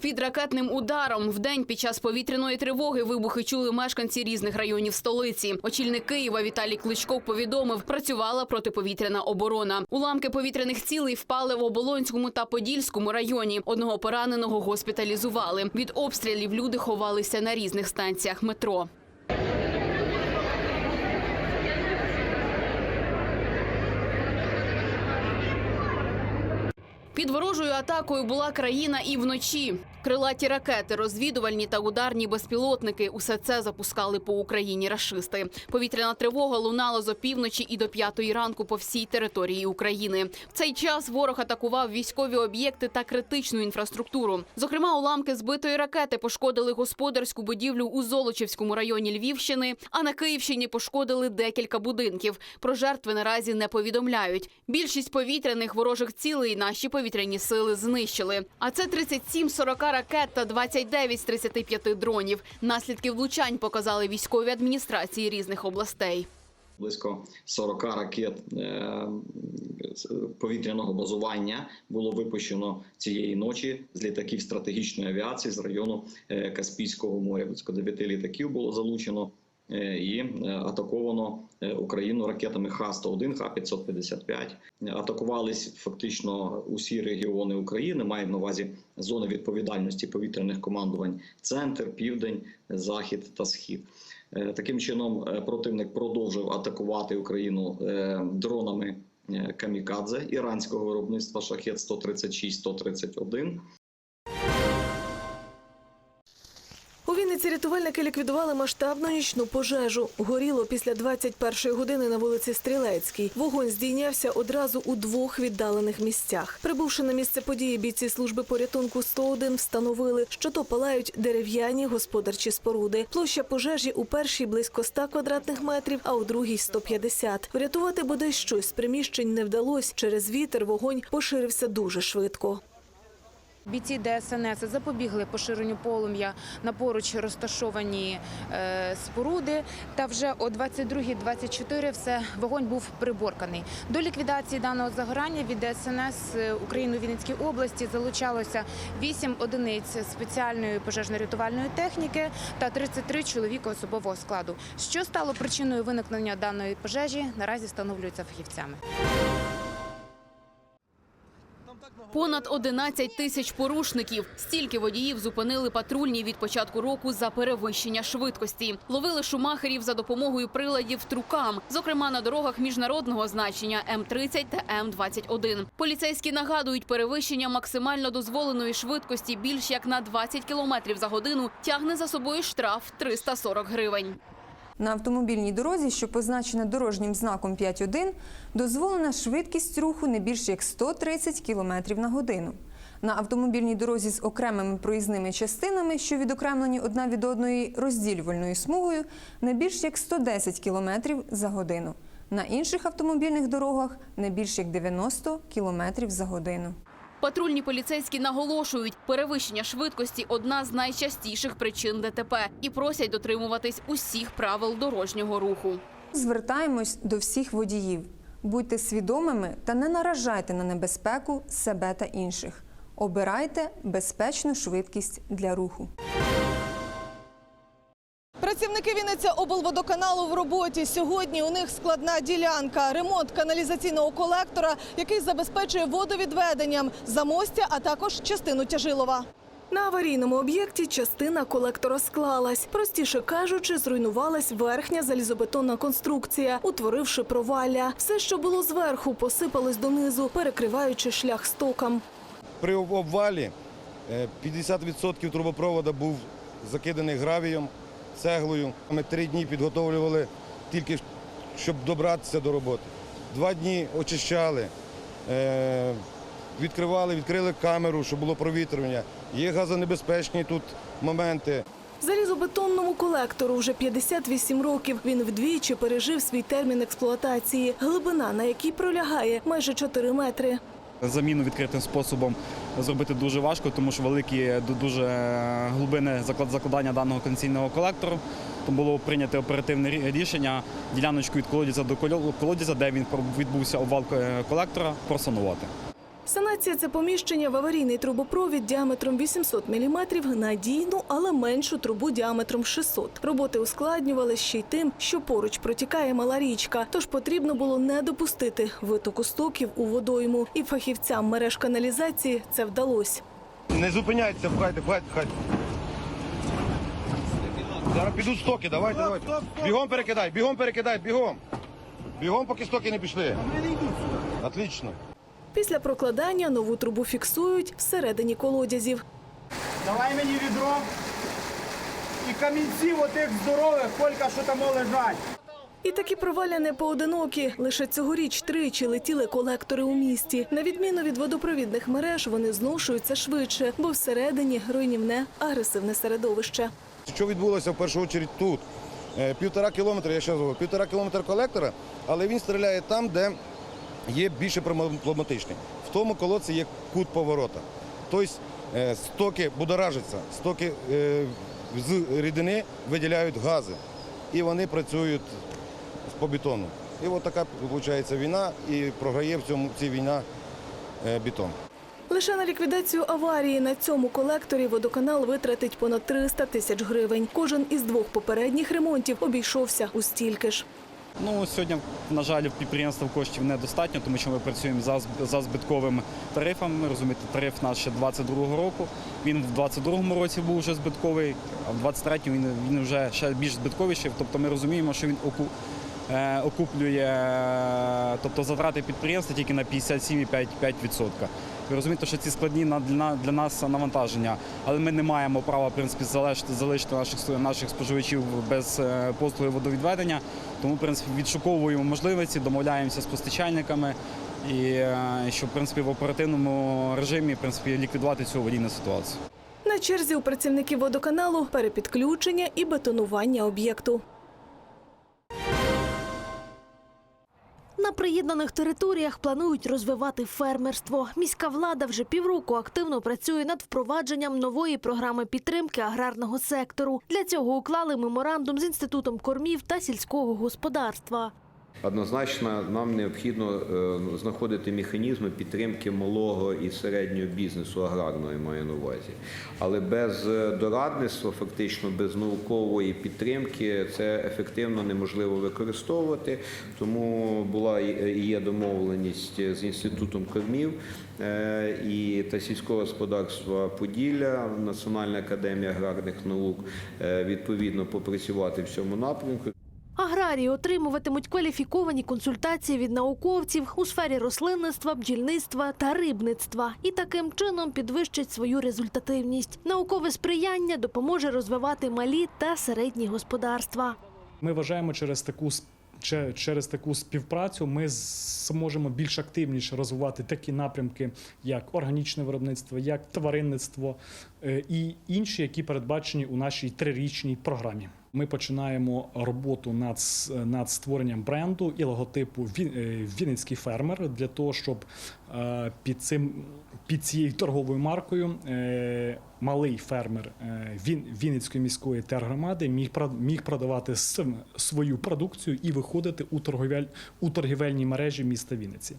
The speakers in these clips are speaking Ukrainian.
під ракетним ударом. Вдень під час повітряної тривоги вибухи чули мешканці різних районів столиці. Очільник Києва Віталій Кличко повідомив, працювала протиповітряна оборона. Уламки повітряних цілей впали в Оболонському та Подільському районі. Одного пораненого госпіталізували. Від обстрілів люди ховалися на різних станціях метро. Під ворожою атакою була країна і вночі. Крилаті ракети, розвідувальні та ударні безпілотники – усе це запускали по Україні рашисти. Повітряна тривога лунала з опівночі і до п'ятої ранку по всій території України. В цей час ворог атакував військові об'єкти та критичну інфраструктуру. Зокрема, уламки збитої ракети пошкодили господарську будівлю у Золочівському районі Львівщини, а на Київщині пошкодили декілька будинків. Про жертви наразі не повідомляють. Більшість повітряних ворожих цілей наші повітряні сили знищили. А це 37-40 ракет та 29 з 35 дронів. Наслідки влучань показали військові адміністрації різних областей. Близько 40 ракет е, повітряного базування було випущено цієї ночі з літаків стратегічної авіації з району е, Каспійського моря. Близько 9 літаків було залучено і е, атаковано е, Україну ракетами Х-101, Х-555. Атакувались фактично усі регіони України. Маю на увазі зони відповідальності повітряних командувань: центр, південь, захід та схід. Е, Таким чином, е, противник продовжив атакувати Україну е, дронами е, камікадзе іранського виробництва шахет 136-131. У Вінниці рятувальники ліквідували масштабну нічну пожежу. Горіло після 21-ї години на вулиці Стрілецькій. Вогонь здійнявся одразу у двох віддалених місцях. Прибувши на місце події, бійці служби порятунку 101 встановили, що то палають дерев'яні господарчі споруди. Площа пожежі у першій близько 100 квадратних метрів, а у другій 150. Врятувати бодай щось з приміщень не вдалось. Через вітер вогонь поширився дуже швидко. Бійці ДСНС запобігли поширенню полум'я на поруч розташовані е, споруди. Та вже о 22.24 все вогонь був приборканий. До ліквідації даного загорання від ДСНС України у Вінницькій області залучалося 8 одиниць спеціальної пожежно-рятувальної техніки та 33 чоловіка особового складу. Що стало причиною виникнення даної пожежі, наразі встановлюється фахівцями. Понад 11 тисяч порушників. Стільки водіїв зупинили патрульні від початку року за перевищення швидкості. Ловили шумахерів за допомогою приладів трукам, зокрема на дорогах міжнародного значення М30 та М21. Поліцейські нагадують, перевищення максимально дозволеної швидкості більш як на 20 км за годину тягне за собою штраф 340 гривень. На автомобільній дорозі, що позначена дорожнім знаком 5.1, дозволена швидкість руху не більше як 130 км на годину. На автомобільній дорозі з окремими проїзними частинами, що відокремлені одна від одної розділювальною смугою, не більш як 110 км за годину. На інших автомобільних дорогах не більш як 90 км за годину. Патрульні поліцейські наголошують, перевищення швидкості одна з найчастіших причин ДТП і просять дотримуватись усіх правил дорожнього руху. Звертаємось до всіх водіїв. Будьте свідомими та не наражайте на небезпеку себе та інших. Обирайте безпечну швидкість для руху. Працівники Вінниця облводоканалу в роботі. Сьогодні у них складна ділянка, ремонт каналізаційного колектора, який забезпечує водовідведенням замостя, а також частину тяжилова. На аварійному об'єкті частина колектора склалась. Простіше кажучи, зруйнувалась верхня залізобетонна конструкція, утворивши провалля. Все, що було зверху, посипалось донизу, перекриваючи шлях стокам. При обвалі е, 50% трубопроводу був закиданий гравієм, цеглою. Ми три дні підготовлювали тільки, щоб добратися до роботи. Два дні очищали, е, відкривали, відкрили камеру, щоб було провітрювання. Є газонебезпечні тут моменти. Залізобетонному колектору вже 58 років. Він вдвічі пережив свій термін експлуатації. Глибина, на якій пролягає майже 4 метри. Заміну відкритим способом зробити дуже важко, тому що великі ду- дуже глибини заклад- закладання даного кондиційного колектору. Тому було прийнято оперативне рі- рішення діляночку від колодязя до колодязя, де він відбувся обвал е, колектора, просанувати. Санація це поміщення в аварійний трубопровід діаметром 800 мм надійну, але меншу трубу діаметром 600. Роботи ускладнювали ще й тим, що поруч протікає мала річка, тож потрібно було не допустити витоку стоків у водойму. І фахівцям мереж каналізації це вдалося. Не зупиняйтеся, пхайте, пхайте, пхайте. Зараз підуть стоки, давайте, давайте. Бігом перекидай, бігом перекидай, бігом. Бігом, поки стоки не пішли. Отлично. Після прокладання нову трубу фіксують всередині колодязів. Давай мені відро і камінців отих здорових, колька, що там лежать. І такі провалля не поодинокі. Лише цьогоріч тричі летіли колектори у місті. На відміну від водопровідних мереж, вони зношуються швидше, бо всередині руйнівне агресивне середовище. Що відбулося в першу чергу тут? Е, Півтора кілометра, я ще говорю, півтора кілометра колектора, але він стріляє там, де є більше проблематичний. В тому колодці є кут поворота. Тобто е, стоки будоражаться, стоки е, з рідини виділяють гази. І вони працюють по бетону. І от така виходить війна, і програє в цьому цій війна е, бетон. Лише на ліквідацію аварії на цьому колекторі водоканал витратить понад 300 тисяч гривень. Кожен із двох попередніх ремонтів обійшовся у стільки ж. Ну, сьогодні, на жаль, в підприємства коштів недостатньо, тому що ми працюємо за, за збитковим тарифом. Розумієте, тариф наш ще 22-го року. Він в 22-му році був вже збитковий, а в 23-му він, він вже ще більш збитковіший. Тобто ми розуміємо, що він оку, е, окуплює е, тобто затрати підприємства тільки на 57,5%. Ви розумієте, що ці складні для, нас навантаження, але ми не маємо права в принципі залишити, залишити наших наших споживачів без е, послуги водовідведення. Тому в принципі відшуковуємо можливості, домовляємося з постачальниками і е, щоб в принципі в оперативному режимі в принципі ліквідувати цю аварійну ситуацію. На черзі у працівників водоканалу перепідключення і бетонування об'єкту. На приєднаних територіях планують розвивати фермерство. Міська влада вже півроку активно працює над впровадженням нової програми підтримки аграрного сектору. Для цього уклали меморандум з інститутом кормів та сільського господарства. Однозначно, нам необхідно е, знаходити механізми підтримки малого і середнього бізнесу аграрного, я маю на увазі. Але без е, дорадництва, фактично без наукової підтримки, це ефективно неможливо використовувати. Тому була і і є домовленість з інститутом кормів е, і та сільського господарства Поділля, Національна академія аграрних наук е, відповідно попрацювати в цьому напрямку. Аграрії отримуватимуть кваліфіковані консультації від науковців у сфері рослинництва, бджільництва та рибництва і таким чином підвищать свою результативність. Наукове сприяння допоможе розвивати малі та середні господарства. Ми вважаємо, через таку через таку співпрацю ми зможемо більш активніше розвивати такі напрямки, як органічне виробництво, як тваринництво е, і інші, які передбачені у нашій трирічній програмі. Ми починаємо роботу над, над створенням бренду і логотипу «Ві- е, Вінницький фермер для того, щоб е, під цим під цією торговою маркою е, малий фермер Він, Вінницької міської тергромади міг прод- міг продавати свою продукцію і виходити у торговель у торгівельній мережі міста Вінниці.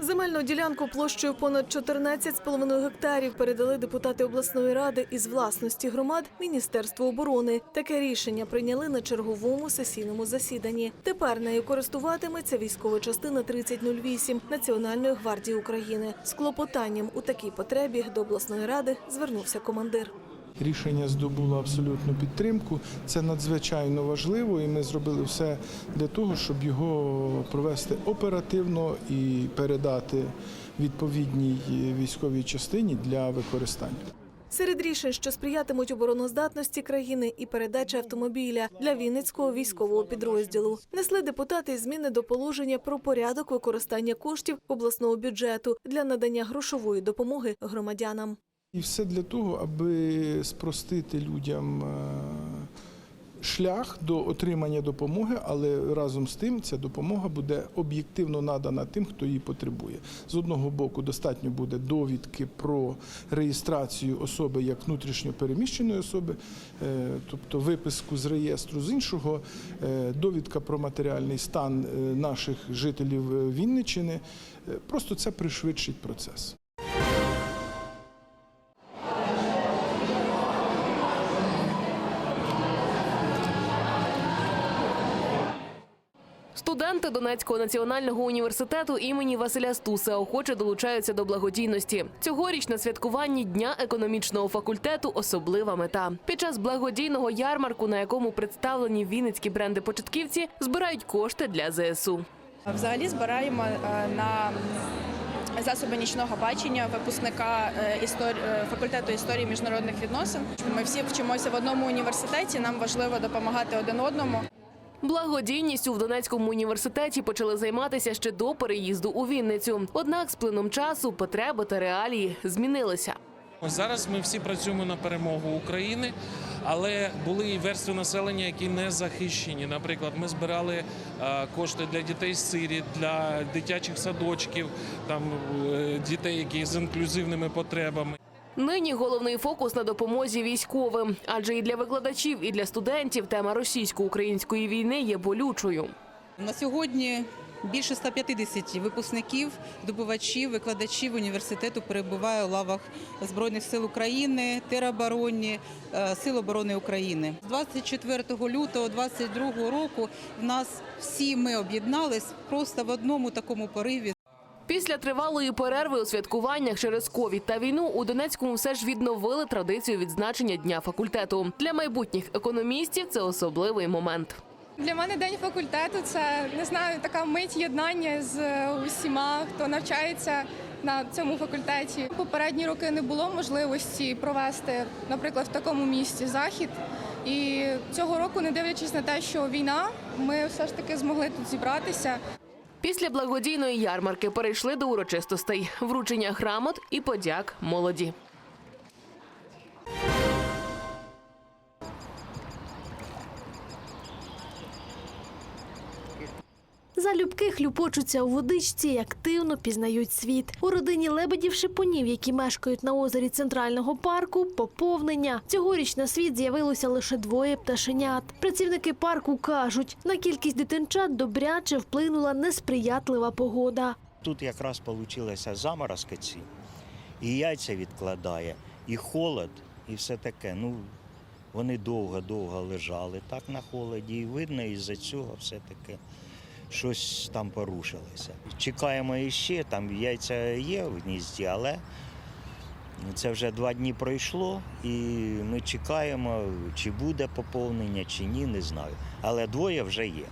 Земельну ділянку площею понад 14,5 гектарів передали депутати обласної ради із власності громад Міністерству оборони. Таке рішення прийняли на черговому сесійному засіданні. Тепер нею користуватиметься військова частина 3008 Національної гвардії України. З клопотанням у такій потребі до обласної ради звернувся командир. Рішення здобуло абсолютну підтримку. Це надзвичайно важливо, і ми зробили все для того, щоб його провести оперативно і передати відповідній військовій частині для використання. Серед рішень, що сприятимуть обороноздатності країни, і передача автомобіля для Вінницького військового підрозділу. Несли депутати зміни до положення про порядок використання коштів обласного бюджету для надання грошової допомоги громадянам. І все для того, аби спростити людям е, шлях до отримання допомоги, але разом з тим ця допомога буде об'єктивно надана тим, хто її потребує. З одного боку, достатньо буде довідки про реєстрацію особи як внутрішньо переміщеної особи, е, тобто виписку з реєстру, з іншого е, довідка про матеріальний стан наших жителів Вінниччини. Е, Просто це пришвидшить процес. Студенти Донецького національного університету імені Василя Стуса охоче долучаються до благодійності. Цьогоріч на святкуванні дня економічного факультету особлива мета. Під час благодійного ярмарку, на якому представлені вінницькі бренди початківці, збирають кошти для ЗСУ. Взагалі збираємо е, на засоби нічного бачення випускника е, істор- е, факультету історії міжнародних відносин. Ми всі вчимося в одному університеті. Нам важливо допомагати один одному. Благодійністю в Донецькому університеті почали займатися ще до переїзду у Вінницю. Однак з плином часу потреби та реалії змінилися. Зараз ми всі працюємо на перемогу України, але були і верстви населення, які не захищені. Наприклад, ми збирали е, кошти для дітей з сиріт, для дитячих садочків, там е, дітей, які з інклюзивними потребами. Нині головний фокус на допомозі військовим, адже і для викладачів, і для студентів тема російсько-української війни є болючою. На сьогодні більше 150 випускників, здобувачів, викладачів університету перебуває у лавах Збройних сил України, теробороні, е, Сил оборони України. З 24 лютого 2022 року в нас всі ми об'єднались просто в одному такому пориві. Після тривалої перерви у святкуваннях через ковід та війну у Донецькому все ж відновили традицію відзначення дня факультету. Для майбутніх економістів це особливий момент. Для мене день факультету це не знаю, така мить єднання з е, усіма, хто навчається на цьому факультеті. Попередні роки не було можливості провести, наприклад, в такому місці захід. І цього року, не дивлячись на те, що війна, ми все ж таки змогли тут зібратися. Після благодійної ярмарки перейшли до урочистостей, вручення грамот і подяк молоді. Залюбки хлюпочуться у водичці і активно пізнають світ. У родині лебедів шипунів, які мешкають на озері центрального парку, поповнення. Цьогоріч на світ з'явилося лише двоє пташенят. Працівники парку кажуть, на кількість дитинчат добряче вплинула несприятлива погода. Тут якраз вийшлися заморозки ці, і яйця відкладає, і холод, і все таке. Ну, вони довго-довго лежали так на холоді, і видно, із-за цього все-таки щось там порушилося. Чекаємо іще, там яйця є в гнізді, але це вже два дні пройшло, і ми чекаємо, чи буде поповнення, чи ні, не знаю. Але двоє вже є.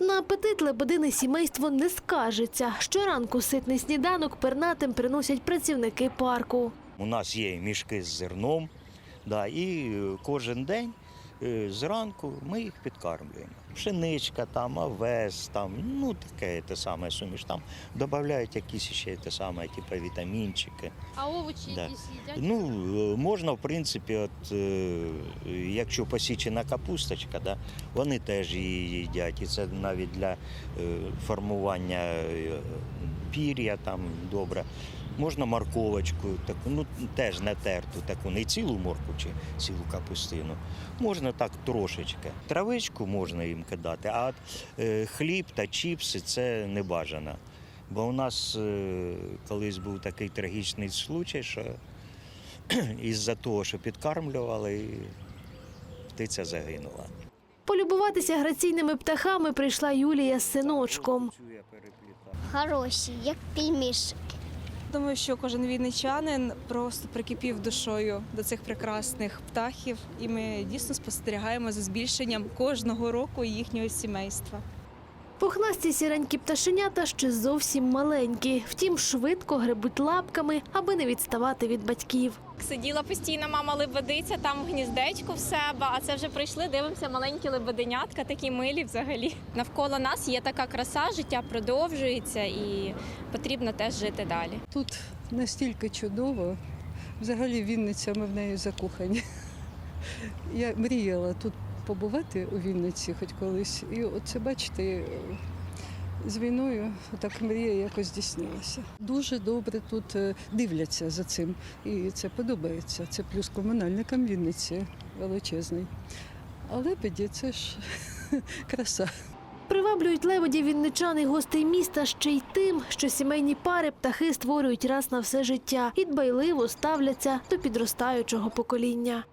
На апетит лебедине сімейство не скажеться. Щоранку ситний сніданок пернатим приносять працівники парку. У нас є мішки з зерном, да, і кожен день е, зранку ми їх підкармлюємо. Пшеничка, там, овес, там, ну таке те саме суміш. Там додають якісь ще те саме, типу вітамінчики. А овочі Да. якісь їдять? Ну, е, можна, в принципі, от, е, якщо посічена капусточка, да, вони теж її їдять. І це навіть для е, формування пір'я там добре. Можна морковочку, таку, ну теж не терту, таку не цілу морку чи цілу капустину. Можна так трошечки. Травичку можна їм кидати, а е, хліб та чіпси це не бажано. Бо у нас е, колись був такий трагічний случай, що із-за того, що підкармлювали, птиця загинула. Полюбуватися граційними птахами прийшла Юлія з синочком. Хороші, як пельмішки. Думаю, що кожен війничанин просто прикипів душою до цих прекрасних птахів, і ми дійсно спостерігаємо за збільшенням кожного року їхнього сімейства. Пухнасті сіренькі пташенята ще зовсім маленькі, втім швидко гребуть лапками, аби не відставати від батьків. Сиділа постійно мама лебедиця, там в гніздечку в себе, а це вже прийшли, дивимося маленькі лебеденятка, такі милі взагалі. Навколо нас є така краса, життя продовжується і потрібно теж жити далі. Тут настільки чудово. Взагалі Вінниця, ми в неї закохані. Я мріяла тут побувати у Вінниці хоч колись. І оце бачите, з війною так мрія якось здійснилася. Дуже добре тут е, дивляться за цим, і це подобається. Це плюс комунальникам Вінниці величезний. А лебеді це ж краса. Приваблюють лебеді вінничан і гостей міста ще й тим, що сімейні пари птахи створюють раз на все життя і дбайливо ставляться до підростаючого покоління.